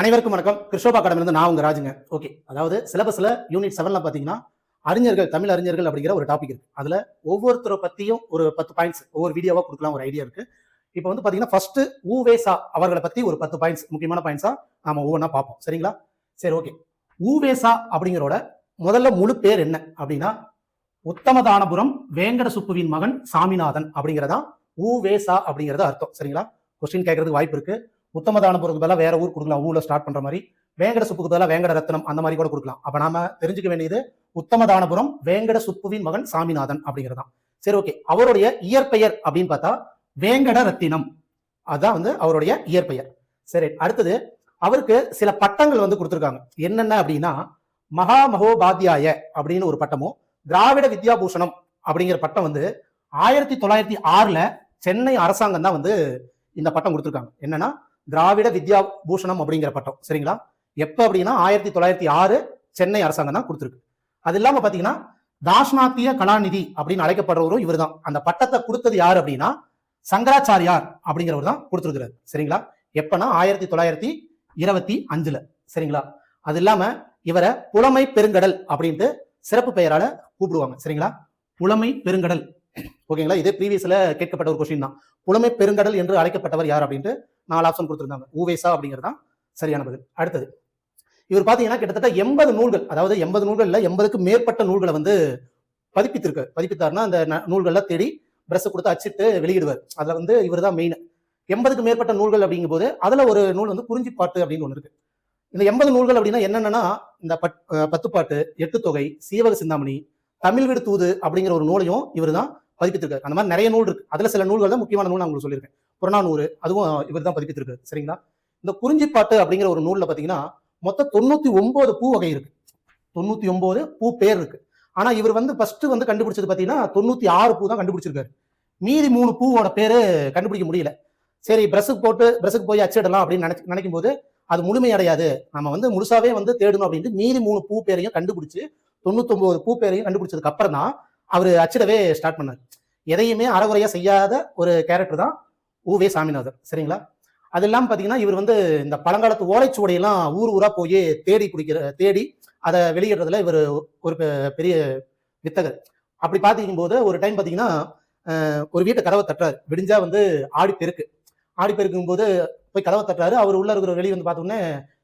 அனைவருக்கும் வணக்கம். கிருஷ்ணோபா இருந்து நான் உங்க ராஜுங்க. ஓகே அதாவது சிலபஸ்ல யூனிட் செவன்ல பாத்தீங்கன்னா அறிஞர்கள் தமிழ் அறிஞர்கள் அப்படிங்கிற ஒரு டாபிக் இருக்கு. அதுல ஒவ்வொருத்தரை பத்தியும் ஒரு பத்து பாயிண்ட்ஸ் ஒவ்வொரு வீடியோவா கொடுக்கலாம் ஒரு ஐடியா இருக்கு. இப்போ வந்து பாத்தீங்கன்னா ஃபர்ஸ்ட் ஊவேசா அவர்களை பத்தி ஒரு பத்து பாயிண்ட்ஸ் முக்கியமான பாயிண்ட்ஸா நாம ஒவ்வொன்றா பார்ப்போம். சரிங்களா? சரி ஓகே ஊவேசா அப்படிங்கிறோட முதல்ல முழு பேர் என்ன அப்படின்னா உத்தமதானபுரம் வேங்கட சுப்புவின் மகன் சாமிநாதன் அப்படிங்கிறதா ஊவேசா அப்படிங்கிறது அர்த்தம். சரிங்களா? கொஸ்டின் கேட்கறதுக்கு வாய்ப்பு இருக்கு. உத்தமதானபுரத்துக்கு பதிலாக வேற ஊர் கொடுக்கலாம். ஊரில் ஸ்டார்ட் பண்ற மாதிரி. வேங்கட சுப்புக்கு பதிலாக வேங்கட ரத்னம் அந்த மாதிரி கூட கொடுக்கலாம். அப்ப நாம தெரிஞ்சுக்க வேண்டியது உத்தமதானபுரம் வேங்கட சுப்புவின் மகன் சாமிநாதன் அப்படிங்கிறதான். சரி ஓகே அவருடைய இயற்பெயர் அப்படின்னு பார்த்தா வேங்கட ரத்தினம் அதான் வந்து அவருடைய இயற்பெயர். சரி அடுத்தது அவருக்கு சில பட்டங்கள் வந்து கொடுத்துருக்காங்க. என்னென்ன அப்படின்னா மகா மகோபாத்தியாய அப்படின்னு ஒரு பட்டமும் திராவிட வித்யாபூஷணம் அப்படிங்கிற பட்டம் வந்து ஆயிரத்தி தொள்ளாயிரத்தி ஆறுல சென்னை அரசாங்கம் தான் வந்து இந்த பட்டம் கொடுத்துருக்காங்க. என்னன்னா திராவிட வித்யா பூஷணம் அப்படிங்கிற பட்டம் சரிங்களா? எப்போ அப்படின்னா ஆயிரத்தி தொள்ளாயிரத்தி ஆறு சென்னை அரசாங்கம் தான் கொடுத்துருக்கு. அது இல்லாம பாத்தீங்கன்னா தாஷ்நாத்திய கலாநிதி அப்படின்னு அழைக்கப்படுறவரும் இவர் தான் அந்த பட்டத்தை கொடுத்தது யார் அப்படின்னா சங்கராச்சாரியார் அப்படிங்கிறவர் தான் கொடுத்துருக்கிறார் சரிங்களா? எப்பனா ஆயிரத்தி தொள்ளாயிரத்தி இருபத்தி அஞ்சுல சரிங்களா? அது இல்லாம இவரை புலமை பெருங்கடல் அப்படின்ட்டு சிறப்பு பெயரால கூப்பிடுவாங்க சரிங்களா? புலமை பெருங்கடல் ஓகேங்களா? இதே ப்ரீவியஸில் கேட்கப்பட்ட ஒரு கொஸ்டின் தான். புலமை பெருங்கடல் என்று அழைக்கப்பட்டவர் யார் அப்படின்ட்டு நாலு ஆப்ஷன் கொடுத்துருந்தாங்க. ஊவேசா அப்படிங்கிறது தான் சரியான பதில். அடுத்தது இவர் பார்த்தீங்கன்னா கிட்டத்தட்ட எண்பது நூல்கள் அதாவது எண்பது நூல்கள்ல எண்பதுக்கு மேற்பட்ட நூல்களை வந்து பதிப்பித்திருக்கு பதிப்பித்தாருன்னா அந்த ந- தேடி பிரஸ் கொடுத்து அச்சிட்டு வெளியிடுவார். அதில் வந்து இவர் தான் மெயின் எண்பதுக்கு மேற்பட்ட நூல்கள் அப்படிங்கும்போது அதில் ஒரு நூல் வந்து குறிஞ்சிப்பாட்டு அப்படின்னு ஒன்று இருக்கு. இந்த எண்பது நூல்கள் அப்படின்னா என்னென்னன்னா இந்த பட் பத்துப்பாட்டு எட்டு தொகை சீவக சிந்தாமணி தமிழ் வீடு தூது அப்படிங்கிற ஒரு நூலையும் இவர் தான் பதிப்பித்திருக்காரு. அந்த மாதிரி நிறைய நூல் இருக்கு. அதுல சில நூல்கள் தான் முக்கியமான நூல் நான் உங்களுக்கு சொல்லியிருக்கேன். புறநானூறு அதுவும் இவர் தான் பதிப்பித்திருக்காரு. சரிங்களா? இந்த குறிஞ்சிப்பாட்டு அப்படிங்கிற ஒரு நூலில் பார்த்தீங்கன்னா மொத்தம் தொண்ணூத்தி ஒன்பது பூ வகை இருக்கு. தொண்ணூத்தி ஒன்பது பூ பேர் இருக்கு. ஆனா இவர் வந்து ஃபர்ஸ்ட் வந்து கண்டுபிடிச்சது பார்த்தீங்கன்னா தொண்ணூத்தி ஆறு பூ தான் கண்டுபிடிச்சிருக்காரு. மீதி மூணு பூவோட பேரு கண்டுபிடிக்க முடியல. சரி பிரஸுக்கு போட்டு பிரஸுக்கு போய் அச்சிடலாம் அப்படின்னு நினைச்சு நினைக்கும் போது அது முழுமையடையாது. நம்ம வந்து முழுசாவே வந்து தேடணும் அப்படின்ட்டு மீதி மூணு பூ பேரையும் கண்டுபிடிச்சு தொண்ணூத்தொன்பது பூ பேரையும் கண்டுபிடிச்சதுக்கு அப்புறம் தான் அவர் அச்சிடவே ஸ்டார்ட் பண்ணார். எதையுமே அறகுறையாக செய்யாத ஒரு கேரக்டர் தான் ஊவே சாமிநாதன். சரிங்களா? அது இல்லாமல் பார்த்தீங்கன்னா இவர் வந்து இந்த பழங்காலத்து ஓலைச்சுவடையெல்லாம் ஊர் ஊராக போய் தேடி குடிக்கிற தேடி அதை வெளியிடுறதுல இவர் ஒரு பெ- பெரிய வித்தகர். அப்படி பாத்தீங்க போது ஒரு டைம் பார்த்தீங்கன்னா ஒரு வீட்டை கதவை தட்டுறாரு. விடிஞ்சா வந்து ஆடி பெருக்கு. ஆடி பெருக்கும் போது போய் கதவை தட்டுறாரு. அவர் உள்ள இருக்கிற வெளியே வந்து பார்த்தோன்னே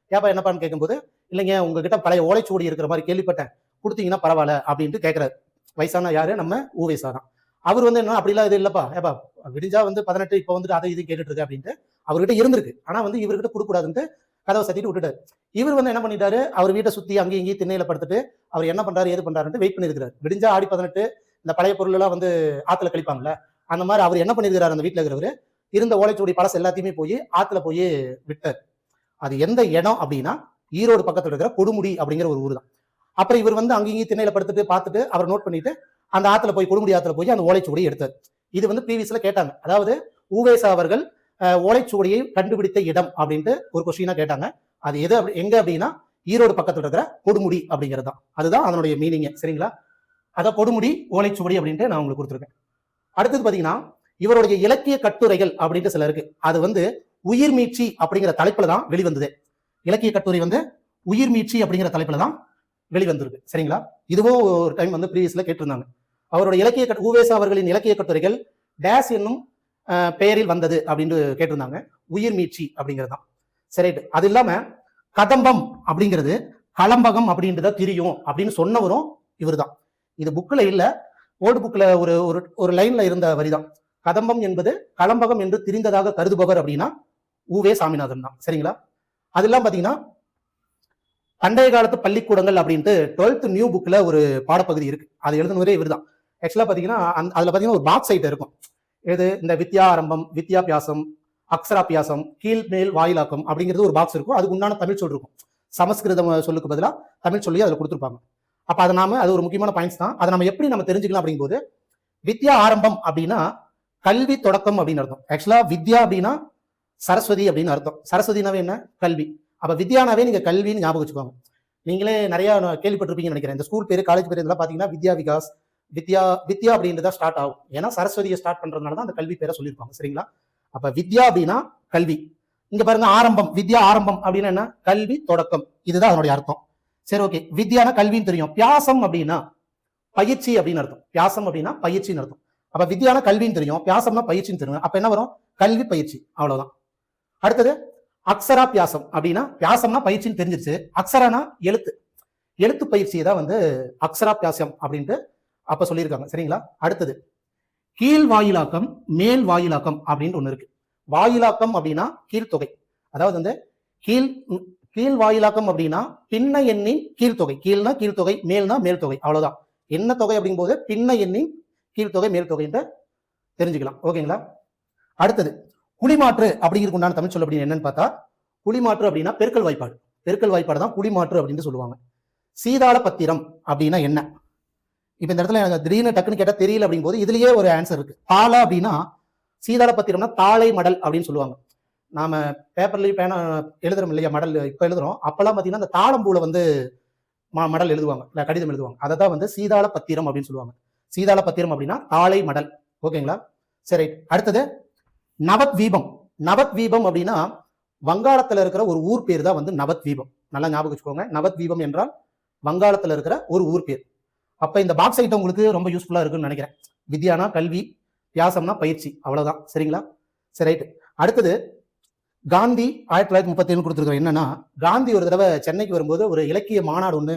ஏப்பா என்னப்பான்னு கேட்கும்போது இல்லைங்க உங்ககிட்ட பழைய ஓலைச்சுவடி இருக்கிற மாதிரி கேள்விப்பட்டேன். கொடுத்தீங்கன்னா பரவாயில்ல அப்படின்ட்டு கேட்குறாரு வயசான யாரு? நம்ம ஊவேசா தான். அவர் வந்து என்ன அப்படிலாம் இது இல்லப்பா. ஏப்பா விடிஞ்சா வந்து பதினெட்டு இப்போ வந்துட்டு அதை இது கேட்டுட்டு இருக்கு அப்படின்ட்டு அவர்கிட்ட இருந்திருக்கு. ஆனா வந்து இவர்கிட்ட கொடுக்கூடாதுன்ட்டு கதவை சத்திட்டு விட்டுட்டாரு. இவர் வந்து என்ன பண்ணிட்டாரு? அவர் வீட்டை சுத்தி அங்கேயும் இங்கேயும் திண்ணையில படுத்துட்டு அவர் என்ன பண்றாரு ஏது பண்றாருன்ட்டு வெயிட் பண்ணிருக்காரு விடிஞ்சா ஆடி பதினெட்டு இந்த பழைய பொருள் எல்லாம் வந்து ஆத்துல கழிப்பாங்கல்ல அந்த மாதிரி அவர் என்ன பண்ணிருக்கிறாரு அந்த வீட்டுல இருக்கிறவரு? இருந்த ஓலைச்சுவடி பழசு எல்லாத்தையுமே போய் ஆத்துல போய் விட்டார். அது எந்த இடம் அப்படின்னா ஈரோடு பக்கத்துல இருக்கிற கொடுமுடி அப்படிங்கிற ஒரு ஊர் தான் அப்புறம் இவர் வந்து அங்கேயும் இங்கேயும் திண்ணையில படுத்துட்டு பார்த்துட்டு அவர் நோட் பண்ணிட்டு அந்த ஆத்துல போய் கொடுமுடி ஆத்துல போய் அந்த ஓலைச்சுவடியை எடுத்தார். இது வந்து ப்ரீவியஸ்ல கேட்டாங்க. அதாவது ஊவேசா அவர்கள் ஓலைச்சுவடியை கண்டுபிடித்த இடம் அப்படின்ட்டு ஒரு கொஸ்டினா கேட்டாங்க. அது எது அப்படி- எங்க அப்படின்னா ஈரோடு பக்கத்துல இருக்கிற கொடுமுடி அப்படிங்கிறது தான். அதுதான் அதனுடைய மீனிங் சரிங்களா? அதை கொடுமுடி ஓலைச்சுவடி அப்படின்ட்டு நான் உங்களுக்கு கொடுத்துருக்கேன். அடுத்தது பாத்தீங்கன்னா இவருடைய இலக்கிய கட்டுரைகள் அப்படின்ட்டு சில இருக்கு. அது வந்து உயிர் மீட்சி அப்படிங்கிற தலைப்புல தான் வெளிவந்தது. இலக்கிய கட்டுரை வந்து உயிர் மீட்சி அப்படிங்கிற தலைப்புல தான் வெளிவந்திருக்கு. சரிங்களா? இதுவும் ஒரு டைம் வந்து ப்ரீவியஸ்ல கேட்டிருந்தாங்க. அவரோட இலக்கிய கட்டு ஊவேசா அவர்களின் இலக்கிய கட்டுரைகள் டேஸ் என்னும் பெயரில் வந்தது அப்படின்னு கேட்டிருந்தாங்க. உயிர் மீட்சி அப்படிங்கிறது தான் சரி அது இல்லாம கதம்பம் அப்படிங்கிறது களம்பகம் அப்படின்றத தெரியும் அப்படின்னு சொன்னவரும் இவர்தான். இது புக்கில் இல்லை. ஓல்டு புக்கில் ஒரு ஒரு ஒரு லைன்ல இருந்த வரிதான். கதம்பம் என்பது களம்பகம் என்று தெரிந்ததாக கருதுபவர் அப்படின்னா உவே சாமிநாதன் தான். சரிங்களா? அது பார்த்தீங்கன்னா பண்டைய காலத்து பள்ளிக்கூடங்கள் அப்படின்ட்டு டுவெல்த் நியூ புக்ல ஒரு பாடப்பகுதி இருக்கு. அது எழுதுனவரே இவர் தான் ஆக்சுவலா பாத்தீங்கன்னா அந்த- அதுல பாத்தீங்கன்னா ஒரு பாக்ஸ் சைட் இருக்கும். இது இந்த வித்யா ஆரம்பம் வித்யாபியாசம் அக்ஷராபியாசம் கீழ் மேல் வாயிலாக்கம் அப்படிங்கிறது ஒரு பாக்ஸ் இருக்கும். அதுக்கு உண்டான தமிழ் சொல் இருக்கும். சமஸ்கிருதம் சொல்லுக்கு பதிலாக தமிழ் சொல்லி அதில் கொடுத்துருப்பாங்க. அப்போ அதை நாம அது ஒரு முக்கியமான பாயிண்ட்ஸ் தான். அதை நம்ம எப்படி நம்ம தெரிஞ்சுக்கலாம் அப்படிங்கும்போது வித்யா ஆரம்பம் அப்படின்னா கல்வி தொடக்கம் அப்படின்னு அர்த்தம். ஆக்சுவலா வித்யா அப்படின்னா சரஸ்வதி அப்படின்னு அர்த்தம். சரஸ்வதினாவே என்ன? கல்வி. அப்போ வித்யானாவே நீங்கள் கல்வின்னு ஞாபகம் வச்சுக்கோங்க. நீங்களே நிறைய நான் கேள்விப்பட்டிருப்பீங்கன்னு நினைக்கிறேன். இந்த ஸ்கூல் பேர் காலேஜ் பேர் இதெல்லாம் பார்த்தீங்கன்னா வித்யா விகாஸ் வித்யா வித்யா அப்படின்றதா ஸ்டார்ட் ஆகும். ஏன்னா சரஸ்வதியை ஸ்டார்ட் பண்ணுறதுனால தான் அந்த கல்வி பேரை சொல்லியிருப்பாங்க. சரிங்களா? அப்போ வித்யா அப்படின்னா கல்வி. இங்கே பாருங்க ஆரம்பம். வித்யா ஆரம்பம் அப்படின்னா என்ன? கல்வி தொடக்கம். இதுதான் அதனுடைய அர்த்தம். சரி ஓகே வித்யானா கல்வின்னு தெரியும். பியாசம் அப்படின்னா பயிற்சி அப்படின்னு அர்த்தம். பியாசம் அப்படின்னா பயிற்சின்னு அர்த்தம். அப்ப வித்யானா கல்வின்னு தெரியும். பியாசம்னா பயிற்சின்னு தெரியும். அப்ப என்ன வரும்? கல்வி பயிற்சி. அவ்வளவுதான். அடுத்தது அக்ஸரா பியாசம் அப்படின்னா பியாசம்னா பயிற்சின்னு தெரிஞ்சிருச்சு. அக்ஸரானா எழுத்து. எழுத்து பயிற்சியை தான் வந்து அக்ஸரா பியாசம் அப்படின்ட்டு அப்ப சொல்லியிருக்காங்க. சரிங்களா? அடுத்தது கீழ் வாயிலாக்கம் மேல் வாயிலாக்கம் அப்படின்ட்டு ஒன்று இருக்கு. வாயிலாக்கம் அப்படின்னா கீழ்த்தொகை. அதாவது வந்து கீழ் கீழ் வாயிலாக்கம் அப்படின்னா பின்ன எண்ணின் கீழ்த்தொகை. கீழ்னா கீழ்த்தொகை மேல்னா மேல் தொகை அவ்வளவுதான். என்ன தொகை அப்படிங்கும்போது பின்ன எண்ணின் கீழ்த்தொகை மேல் தொகைன்ட்டு தெரிஞ்சுக்கலாம். ஓகேங்களா? அடுத்தது குடிமாற்று அப்படிங்கிறது உண்டான தமிழ் சொல் அப்படின்னு என்னன்னு பார்த்தா குடிமாற்று அப்படின்னா பெருக்கல் வாய்ப்பாடு. பெருக்கல் வாய்ப்பாடு தான் குடிமாற்று அப்படின்னு சொல்லுவாங்க. சீதாள பத்திரம் அப்படின்னா என்ன? இப்போ இந்த இடத்துல எனக்கு திடீர்னு டக்குன்னு கேட்டால் தெரியல அப்படிங்கும்போது இதுலயே ஒரு ஆன்சர் இருக்கு. தாள அப்படின்னா சீதாள பத்திரம்னா தாளை மடல் அப்படின்னு சொல்லுவாங்க. நாம பேப்பர்லயும் பேனா எழுதுறோம் இல்லையா? மடல் இப்போ எழுதுறோம். அப்பெல்லாம் பார்த்தீங்கன்னா அந்த தாளம்பூல வந்து மா மடல் எழுதுவாங்க. இல்லை கடிதம் எழுதுவாங்க. அதை தான் வந்து சீதாள பத்திரம் அப்படின்னு சொல்லுவாங்க. சீதாள பத்திரம் அப்படின்னா தாளை மடல். ஓகேங்களா? சரி அடுத்தது நவத்வீபம். நவத்வீபம் அப்படின்னா வங்காளத்தில் இருக்கிற ஒரு ஊர் பேர் தான் வந்து நவத்வீபம். நல்லா ஞாபகம் வச்சுக்கோங்க. நவத்வீபம் என்றால் வங்காளத்தில் இருக்கிற ஒரு ஊர் பேர். அப்போ இந்த பாக்ஸ் ஐட்டம் உங்களுக்கு ரொம்ப யூஸ்ஃபுல்லாக இருக்குன்னு நினைக்கிறேன். வித்யானா கல்வி வியாசம்னா பயிற்சி. அவ்வளோதான் சரிங்களா? சரி ரைட்டு அடுத்தது காந்தி ஆயிரத்தி தொள்ளாயிரத்தி முப்பத்தி ஏழு கொடுத்துருக்கோம் என்னன்னா காந்தி ஒரு தடவை சென்னைக்கு வரும்போது ஒரு இலக்கிய மாநாடு ஒன்று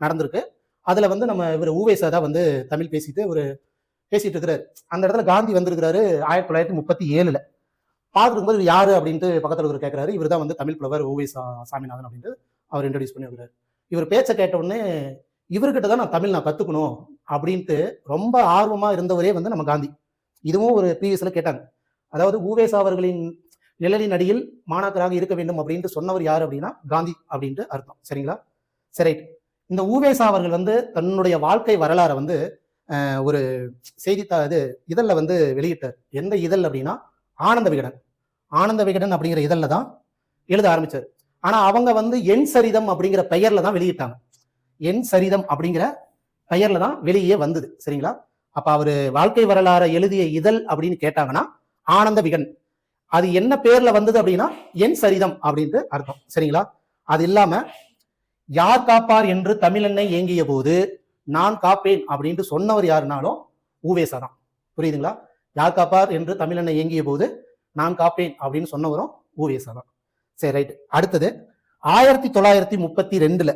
நடந்திருக்கு. அதில் வந்து நம்ம இவர் ஊவேசா தான் வந்து தமிழ் பேசிட்டு ஒரு பேசிட்டு இருக்கிறாரு அந்த இடத்துல காந்தி வந்திருக்கிறாரு ஆயிரத்தி தொள்ளாயிரத்தி முப்பத்தி ஏழுல. பார்த்துருக்கும் போது யாரு அப்படின்ட்டு பக்கத்தில் இருக்கிற கேட்கிறாரு இவர் தான் வந்து தமிழ் புலவர் ஊவேசா சாமிநாதன் அப்படின்ட்டு அவர் இன்ட்ரடியூஸ் பண்ணி இவர் பேச்சை கேட்ட உடனே இவர்கிட்ட தான் நான் தமிழ் நான் கற்றுக்கணும் அப்படின்ட்டு ரொம்ப ஆர்வமாக இருந்தவரே வந்து நம்ம காந்தி. இதுவும் ஒரு ப்ரீவியஸில் கேட்டாங்க. அதாவது ஊவேசா அவர்களின் நிழலின் அடியில் மாணாக்கராக இருக்க வேண்டும் அப்படின்ட்டு சொன்னவர் யார் அப்படின்னா காந்தி அப்படின்ட்டு அர்த்தம். சரிங்களா? சரி. இந்த ஊவேசா அவர்கள் வந்து தன்னுடைய வாழ்க்கை வரலாறை வந்து ஒரு செய்தித்தா இது இதழில் வந்து வெளியிட்டார். எந்த இதழ் அப்படின்னா ஆனந்த விகடன். ஆனந்த விகடன் அப்படிங்கிற இதழில் தான் எழுத ஆரம்பித்தார் ஆனால் அவங்க வந்து என் சரிதம் அப்படிங்கிற பெயரில் தான் வெளியிட்டாங்க. என் சரிதம் அப்படிங்கிற பெயரில் தான் வெளியே வந்தது. சரிங்களா? அப்போ அவர் வாழ்க்கை வரலாறை எழுதிய இதழ் அப்படின்னு கேட்டாங்கன்னா ஆனந்த விகடன் அது என்ன பேரில் வந்தது அப்படின்னா என் சரிதம் அப்படின்ட்டு அர்த்தம். சரிங்களா? அது இல்லாமல் யார் காப்பார் என்று தமிழெண்ணை ஏங்கிய போது நான் காப்பேன் அப்படின்ட்டு சொன்னவர் யாருனாலும் ஊவேசா தான் புரியுதுங்களா? யார் காப்பார் என்று தமிழனை இயங்கிய போது நான் காப்பேன் அப்படின்னு சொன்னவரும் ஊவேசா தான் சரி ரைட் அடுத்தது ஆயிரத்தி தொள்ளாயிரத்தி முப்பத்தி ரெண்டுல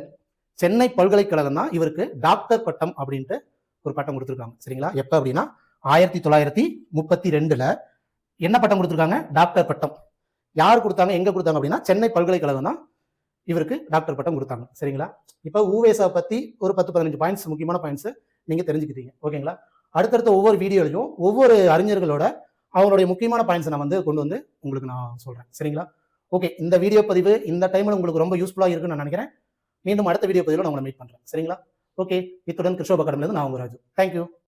சென்னை பல்கலைக்கழகம் தான் இவருக்கு டாக்டர் பட்டம் அப்படின்ட்டு ஒரு பட்டம் கொடுத்துருக்காங்க. சரிங்களா? எப்ப அப்படின்னா ஆயிரத்தி தொள்ளாயிரத்தி முப்பத்தி ரெண்டுல என்ன பட்டம் கொடுத்துருக்காங்க? டாக்டர் பட்டம். யார் கொடுத்தாங்க? எங்க கொடுத்தாங்க அப்படின்னா சென்னை பல்கலைக்கழகம் தான் இவருக்கு டாக்டர் பட்டம் கொடுத்தாங்க. சரிங்களா? இப்போ ஊவேசா பற்றி ஒரு பத்து பதினஞ்சு பாயிண்ட்ஸ் முக்கியமான பாயிண்ட்ஸை நீங்கள் தெரிஞ்சுக்கிட்டீங்க. ஓகேங்களா? அடுத்தடுத்த ஒவ்வொரு வீடியோலையும் ஒவ்வொரு அறிஞர்களோட அவங்களுடைய முக்கியமான பாயிண்ட்ஸை நான் வந்து கொண்டு வந்து உங்களுக்கு நான் சொல்கிறேன் சரிங்களா? ஓகே இந்த வீடியோ பதிவு இந்த டைமில் உங்களுக்கு ரொம்ப யூஸ்ஃபுல்லாக இருக்குன்னு நான் நினைக்கிறேன். மீண்டும் அடுத்த வீடியோ பதிவில் நான் உங்களை மீட் பண்ணுறேன் சரிங்களா? ஓகே இத்துடன் கிருஷ்ணோப கடமிலிருந்து நான் உங்கள் ராஜு. தேங்க்யூ